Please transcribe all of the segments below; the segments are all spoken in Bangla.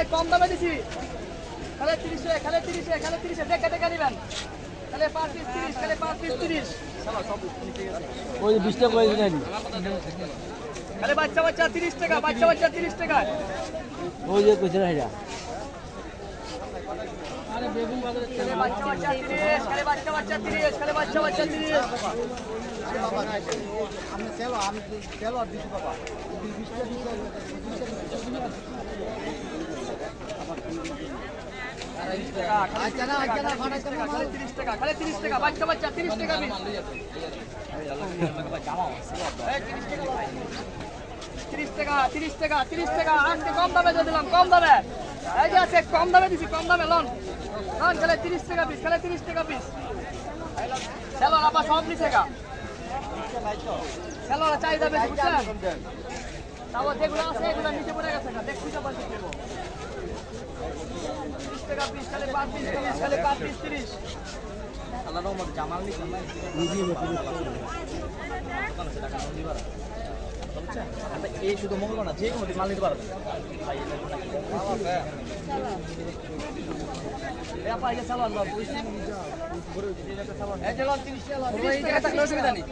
যে কম দামে দিছি। খালে তিরিশে খালে তিরিশে খালে তিরিশে। দেখে দেখে নিবেন। খালে পাঁচ পিস তিরিশ খালে পাঁচ পিস তিরিশ। ওই যে বিশ টাকা খালে বাচ্চা বাচ্চা তিরিশ টাকা বাচ্চা বাচ্চা তিরিশ টাকা। ওই যে কইছে না এটা। বাচ্চা বাচ্চা তিরিশ। খালে বাচ্চা বাচ্চা তিরিশ খালে বাচ্চা বাচ্চা তিরিশ বাচ্চা বাচ্চা তিরিশ টাকা তিরিশ টাকা তিরিশ টাকা আজকে কম দামে দিলাম কম দামে এই যে কম দামে দিছি কম দামে লন লন খেলে তিরিশ টাকা পিস খেলে তিরিশ টাকা পিস চলো আবার সব নিচে গা চলো চাহিদা বেশি বুঝছেন তারপর যেগুলো আছে এগুলো নিচে পড়ে গেছে দেখছি তো বাকি দেবো তিরিশ টাকা পিস খেলে পাঁচ পিস তিরিশ খেলে পাঁচ পিস তিরিশ এই শুধু মঙ্গল না যে কোনো মাল নিতে পারবে অসুবিধা নেই।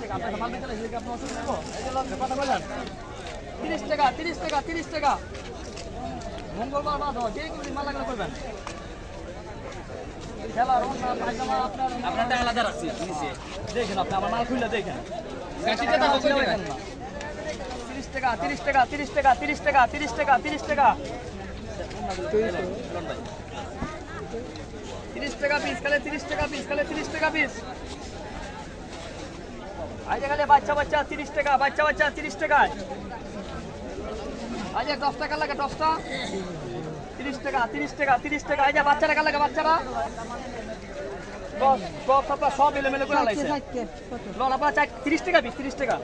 টাকা, আপনার মাল নিতে হলে আপনার অসুবিধা কথা বললেন। তিরিশ টাকা তিরিশ টাকা তিরিশ টাকা। মঙ্গলবার যে কোনো দিন মাল লাগলে করবেন। আপনারটা আলাদা রাখছি নিচে। দেখেন আপনি আমার মাল খুললে দেখেন। তিরিশ টাকা তিরিশ টাকা তিরিশ টাকা তিরিশ টাকা তিরিশ টাকা তিরিশ টাকা। তিরিশ টাকা পিস খালে তিরিশ টাকা পিস খালে তিরিশ টাকা পিস আজ খালে বাচ্চা বাচ্চা তিরিশ টাকা বাচ্চা বাচ্চা তিরিশ টাকায়। আজ দশ টাকা লাগে দশটা? তিরিশ টাকা তিরিশ টাকা তিরিশ টাকা। এই যে বাচ্চারা কার লাগে বাচ্চারা? দশ দশ আপনার সব এলোমেলো করে লাগছে লন আপনার চার তিরিশ টাকা পিস তিরিশ টাকা।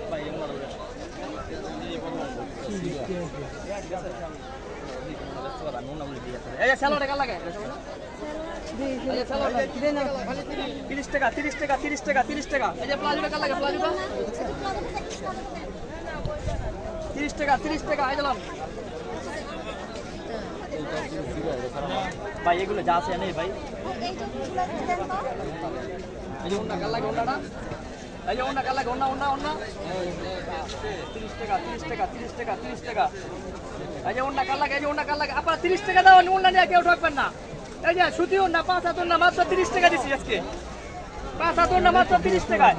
তিরিশ টাকা তিরিশ টাকা তিরিশ টাকা তিরিশ টাকা এই যে প্লাজো টাকা লাগে প্লাজোটা? তিরিশ টাকা তিরিশ টাকা এই দিলাম ভাই, এগুলো যা আছে নেই ভাই। এই যে কার লাগে ওন্নাটা এই যে কার লাগে ওন্না ওন্না ওন্না তিরিশ টাকা তিরিশ টাকা তিরিশ টাকা তিরিশ টাকা। এই যে কার লাগে, এই যে কার আপনারা তিরিশ টাকা দাও ওন্না নিয়ে কেউ ঠকবেন না। এই যে সুতি ওন্না পাঁচ হাত ওন্না মাত্র তিরিশ টাকা দিছি আজকে। পাঁচ হাত ওন্না মাত্র তিরিশ টাকায়।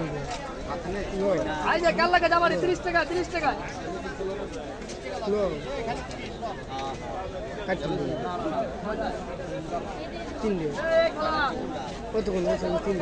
এই যে কার লাগে জামারি তিরিশ টাকা তিরিশ টাকা তিন দিন এই খালা কতক্ষণ হয়েছে তিন